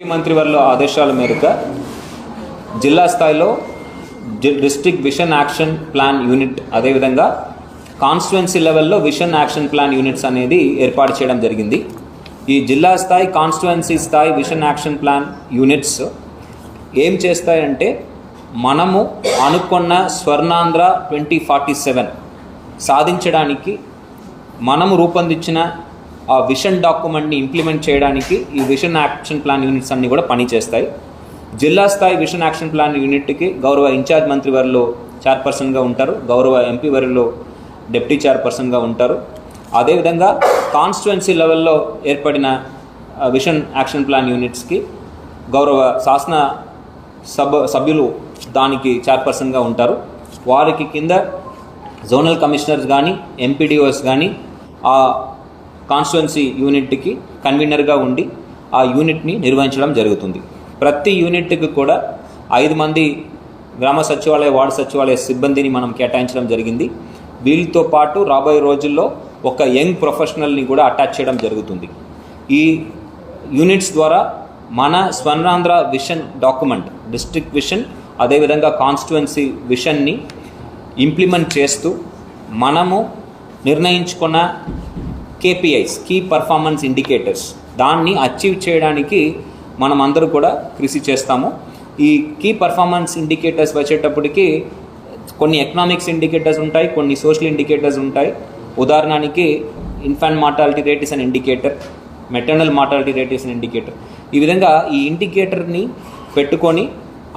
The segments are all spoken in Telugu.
ముఖ్యమంత్రి వారి ఆదేశాల మేరకు జిల్లా స్థాయిలో district vision action plan unit అదేవిధంగా కాన్స్టిట్యున్సీ లెవెల్లో విషన్ యాక్షన్ ప్లాన్ యూనిట్స్ అనేది ఏర్పాటు చేయడం జరిగింది. ఈ జిల్లా స్థాయి కాన్స్టిట్యున్సీ స్థాయి విషన్ యాక్షన్ ప్లాన్ యూనిట్స్ ఏం చేస్తాయంటే మనము అనుకున్న స్వర్ణాంధ్ర ట్వంటీ ఫార్టీ సెవెన్ సాధించడానికి మనము రూపొందించిన ఆ విషన్ డాక్యుమెంట్ని ఇంప్లిమెంట్ చేయడానికి ఈ విషన్ యాక్షన్ ప్లాన్ యూనిట్స్ అన్నీ కూడా పనిచేస్తాయి. జిల్లా స్థాయి విషన్ యాక్షన్ ప్లాన్ యూనిట్కి గౌరవ ఇన్ఛార్జ్ మంత్రి వారిలో చైర్పర్సన్గా ఉంటారు. గౌరవ ఎంపీ వారిలో డిప్యూటీ చైర్పర్సన్గా ఉంటారు. అదేవిధంగా కాన్స్టిట్యున్సీ లెవెల్లో ఏర్పడిన విషన్ యాక్షన్ ప్లాన్ యూనిట్స్కి గౌరవ శాసన సభ సభ్యులు దానికి చైర్పర్సన్గా ఉంటారు. వారికి కింద జోనల్ కమిషనర్స్ కానీ ఎంపీడీఓస్ కానీ ఆ కాన్స్టిట్యున్సీ యూనిట్కి కన్వీనర్గా ఉండి ఆ యూనిట్ని నిర్వహించడం జరుగుతుంది. ప్రతి యూనిట్కి కూడా ఐదు మంది గ్రామ సచివాలయ వార్డు సచివాలయ సిబ్బందిని మనం కేటాయించడం జరిగింది. వీళ్ళతో పాటు రాబోయే రోజుల్లో ఒక యంగ్ ప్రొఫెషనల్ని కూడా అటాచ్ చేయడం జరుగుతుంది. ఈ యూనిట్స్ ద్వారా మన Swarnandhra vision document district vision అదేవిధంగా కాన్స్టిట్యున్సీ విషన్ని ఇంప్లిమెంట్ చేస్తూ మనము నిర్ణయించుకున్న కేపీఐస్ కీ పర్ఫార్మెన్స్ ఇండికేటర్స్ దాన్ని అచీవ్ చేయడానికి మనం అందరూ కూడా కృషి చేస్తాము. ఈ కీ పర్ఫార్మెన్స్ ఇండికేటర్స్ వచ్చేటప్పటికి కొన్ని ఎకనామిక్స్ ఇండికేటర్స్ ఉంటాయి కొన్ని సోషల్ ఇండికేటర్స్ ఉంటాయి. ఉదాహరణకి infant mortality rate is an indicator maternal mortality rate is an indicator ఈ విధంగా ఈ ఇండికేటర్ని పెట్టుకొని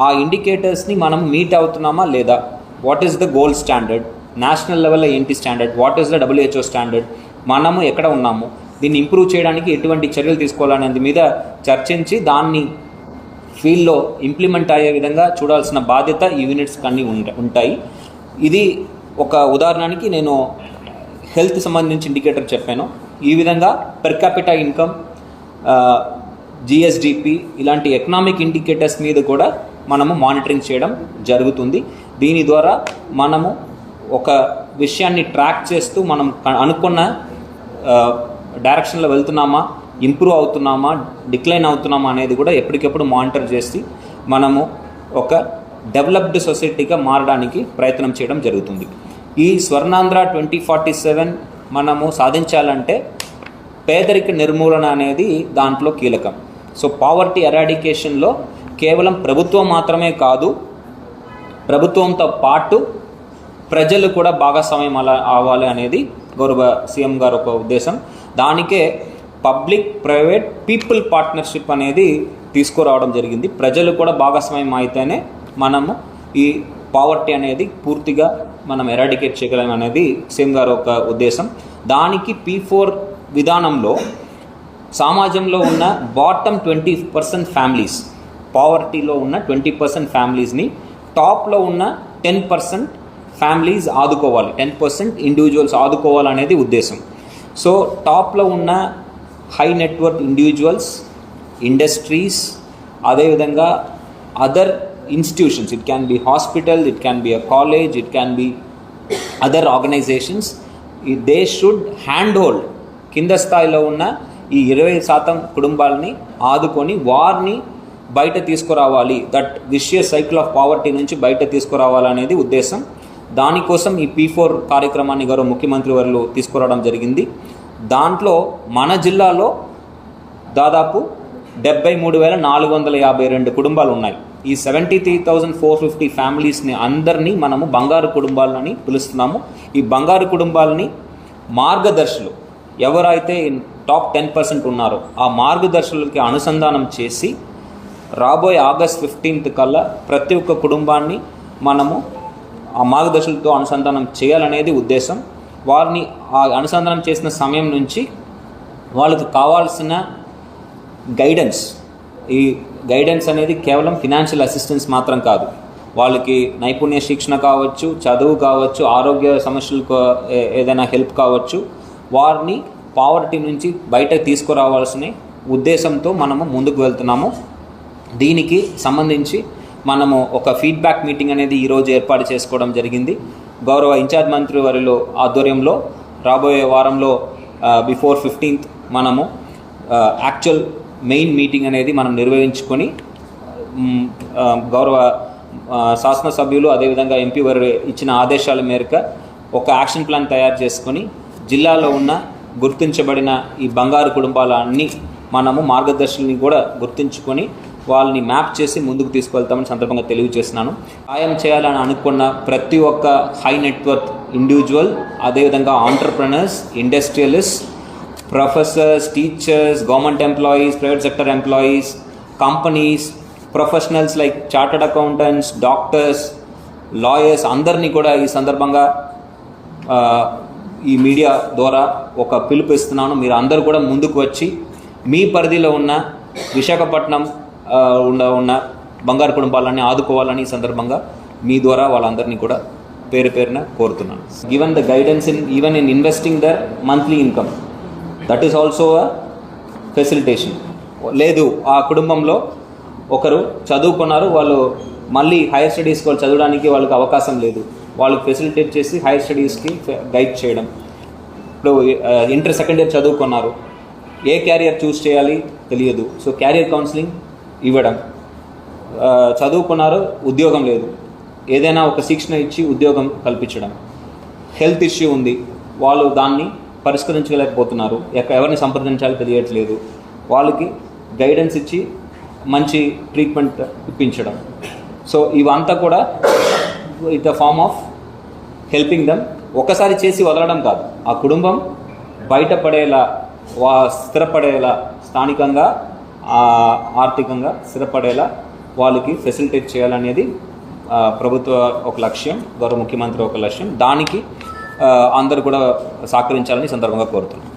ఆ ఇండికేటర్స్ని మనం మీట్ అవుతున్నామా లేదా? What is the gold standard national లెవెల్లో ఏంటి standard what is the WHO standard మనము ఎక్కడ ఉన్నాము? దీన్ని ఇంప్రూవ్ చేయడానికి ఎటువంటి చర్యలు తీసుకోవాలనేది మీద చర్చించి దాన్ని ఫీల్డ్లో ఇంప్లిమెంట్ అయ్యే విధంగా చూడాల్సిన బాధ్యత ఈ యూనిట్స్ అన్నీ ఉంటాయి. ఇది ఒక ఉదాహరణకి నేను హెల్త్ సంబంధించి ఇండికేటర్ చెప్పాను. ఈ విధంగా పెర్ క్యాపిటల్ ఇన్కమ్ జిఎస్డిపి ఇలాంటి ఎకనామిక్ ఇండికేటర్స్ మీద కూడా మనము మానిటరింగ్ చేయడం జరుగుతుంది. దీని ద్వారా మనము ఒక విషయాన్ని ట్రాక్ చేస్తూ మనం అనుకున్న డైరెక్షన్లో వెళ్తున్నామా ఇంప్రూవ్ అవుతున్నామా డిక్లైన్ అవుతున్నామా అనేది కూడా ఎప్పటికప్పుడు మానిటర్ చేసి మనము ఒక డెవలప్డ్ సొసైటీగా మారడానికి ప్రయత్నం చేయడం జరుగుతుంది. ఈ స్వర్ణాంధ్ర ట్వంటీ ఫార్టీ సెవెన్ మనము సాధించాలంటే పేదరిక నిర్మూలన అనేది దాంట్లో కీలకం. సో పావర్టీ ఎరాడికేషన్లో కేవలం ప్రభుత్వం మాత్రమే కాదు ప్రభుత్వంతో పాటు ప్రజలు కూడా భాగస్వామ్యం అలా అవ్వాలి అనేది గౌరవ సీఎం గారు ఒక ఉద్దేశం. దానికే పబ్లిక్ ప్రైవేట్ పీపుల్ పార్ట్నర్షిప్ అనేది తీసుకురావడం జరిగింది. ప్రజలు కూడా భాగస్వామ్యం అయితేనే మనము ఈ పావర్టీ అనేది పూర్తిగా మనం ఎరాడికేట్ చేయగలం అనేది సీఎం గారు ఒక ఉద్దేశం. దానికి పీ ఫోర్ విధానంలో సమాజంలో ఉన్న బాటమ్ ట్వంటీ పర్సెంట్ ఫ్యామిలీస్ పావర్టీలో ఉన్న ట్వంటీ పర్సెంట్ ఫ్యామిలీస్ని టాప్లో ఉన్న టెన్ పర్సెంట్ ఫ్యామిలీస్ ఆదుకోవాలి. టెన్ పర్సెంట్ ఇండివిజువల్స్ ఆదుకోవాలనేది ఉద్దేశం. సో టాప్లో ఉన్న హై నెట్వర్క్ ఇండివిజువల్స్ ఇండస్ట్రీస్ అదేవిధంగా other institutions it can be hospital it can be a college it can be other organisations they should hand hold కింద స్థాయిలో ఉన్న ఈ ఇరవై శాతం కుటుంబాలని ఆదుకొని వారిని బయట తీసుకురావాలి. That vicious cycle of poverty నుంచి బయట తీసుకురావాలనేది ఉద్దేశం. దానికోసం ఈ పీ ఫోర్ కార్యక్రమాన్ని గారు ముఖ్యమంత్రి వారు తీసుకురావడం జరిగింది. దాంట్లో మన జిల్లాలో దాదాపు డెబ్బై మూడు వేల నాలుగు వందల యాభై రెండు కుటుంబాలు ఉన్నాయి ఈ seventy three thousand four fifty ఫ్యామిలీస్ని అందరినీ మనము బంగారు కుటుంబాలని పిలుస్తున్నాము. ఈ బంగారు కుటుంబాలని మార్గదర్శులు ఎవరైతే టాప్ టెన్ పర్సెంట్ ఉన్నారో ఆ మార్గదర్శులకి అనుసంధానం చేసి రాబోయే ఆగస్ట్ ఫిఫ్టీన్త్ కల్లా ప్రతి ఒక్క కుటుంబాన్ని మనము ఆ మార్గదర్శులతో అనుసంధానం చేయాలనేది ఉద్దేశం. వారిని ఆ అనుసంధానం చేసిన సమయం నుంచి వాళ్ళకి కావాల్సిన గైడెన్స్ ఈ గైడెన్స్ అనేది కేవలం ఫినాన్షియల్ అసిస్టెన్స్ మాత్రం కాదు. వాళ్ళకి నైపుణ్య శిక్షణ కావచ్చు చదువు కావచ్చు ఆరోగ్య సమస్యలకు ఏ- ఏదైనా హెల్ప్ కావచ్చు వారిని పావర్టీ నుంచి బయటకు తీసుకురావాల్సిన ఉద్దేశంతో మనము ముందుకు వెళ్తున్నాము. దీనికి సంబంధించి మనము ఒక ఫీడ్బ్యాక్ మీటింగ్ అనేది ఈరోజు ఏర్పాటు చేసుకోవడం జరిగింది. గౌరవ ఇన్ఛార్జ్ మంత్రి వారిలో ఆధ్వర్యంలో రాబోయే వారంలో బిఫోర్ ఫిఫ్టీన్త్ మనము యాక్చువల్ మెయిన్ మీటింగ్ అనేది మనం నిర్వహించుకొని గౌరవ శాసనసభ్యులు అదేవిధంగా ఎంపీ వారు ఇచ్చిన ఆదేశాల మేరకు ఒక యాక్షన్ ప్లాన్ తయారు చేసుకొని జిల్లాలో ఉన్న గుర్తించబడిన ఈ బంగారు కుటుంబాలన్నీ మనము మార్గదర్శుల్ని కూడా గుర్తించుకొని వాళ్ళని మ్యాప్ చేసి ముందుకు తీసుకువెళ్తామని సందర్భంగా తెలియజేస్తున్నాను. సాయం చేయాలని అనుకున్న ప్రతి ఒక్క హై నెట్వర్క్ ఇండివిజువల్ అదేవిధంగా entrepreneurs industrialist professors teachers government employees private sector employees companies professionals like chartered accountants doctors lawyers అందరినీ కూడా ఈ సందర్భంగా ఈ మీడియా ద్వారా ఒక పిలుపు ఇస్తున్నాను. మీరు అందరూ కూడా ముందుకు వచ్చి మీ పరిధిలో ఉన్న విశాఖపట్నం ఉండ ఉన్న బంగారు కుటుంబాలన్నీ ఆదుకోవాలని ఈ సందర్భంగా మీ ద్వారా వాళ్ళందరినీ కూడా పేరు పేరున కోరుతున్నాను. Given the guidance in even in investing the monthly income that is also a facilitation లేదు ఆ కుటుంబంలో ఒకరు చదువుకున్నారు వాళ్ళు మళ్ళీ హైయర్ స్టడీస్కి వాళ్ళు చదవడానికి వాళ్ళకి అవకాశం లేదు. వాళ్ళకి ఫెసిలిటేట్ చేసి హైయర్ స్టడీస్కి గైడ్ చేయడం. ఇప్పుడు ఇంటర్ సెకండ్ ఇయర్ చదువుకున్నారు. ఏ క్యారియర్ చూస్ చేయాలి తెలియదు. సో క్యారియర్ కౌన్సిలింగ్ ఇవ్వడం. చదువుకున్నారు ఉద్యోగం లేదు. ఏదైనా ఒక శిక్షణ ఇచ్చి ఉద్యోగం కల్పించడం. హెల్త్ ఇష్యూ ఉంది. వాళ్ళు దాన్ని పరిష్కరించలేకపోతున్నారు. ఎక్క- ఎవరిని సంప్రదించాలో తెలియట్లేదు. వాళ్ళకి గైడెన్స్ ఇచ్చి మంచి ట్రీట్మెంట్ ఇప్పించడం. సో ఇవంతా కూడా it the form of helping them. ఒకసారి చేసి వదలడం కాదు. ఆ కుటుంబం బయటపడేలా వా స్థిరపడేలా స్థానికంగా ఆర్థికంగా స్థిరపడేలా వాళ్ళకి ఫెసిలిటేట్ చేయాలనేది ప్రభుత్వ ఒక లక్ష్యం గౌరవ ముఖ్యమంత్రి ఒక లక్ష్యం. దానికి అందరూ కూడా సహకరించాలని సందర్భంగా కోరుతున్నాం.